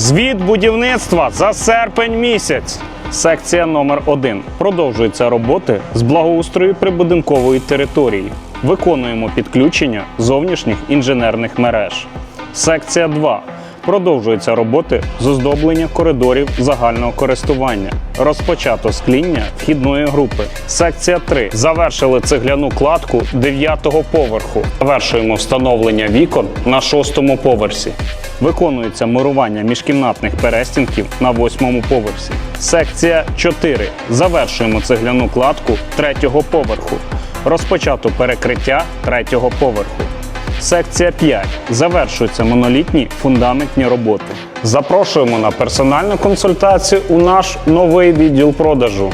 Звіт будівництва за серпень місяць. Секція номер 1 Продовжуються роботи з благоустрою прибудинкової території. Виконуємо підключення зовнішніх інженерних мереж. Секція 2. Продовжуються роботи з оздоблення коридорів загального користування. Розпочато скління вхідної групи. Секція 3. Завершили цегляну кладку 9-го поверху. Завершуємо встановлення вікон на 6-му поверсі. Виконується мурування міжкімнатних перестінків на 8-му поверсі. Секція 4. Завершуємо цегляну кладку 3-го поверху. Розпочато перекриття 3-го поверху. Секція 5. Завершуються монолітні фундаментні роботи. Запрошуємо на персональну консультацію у наш новий відділ продажу.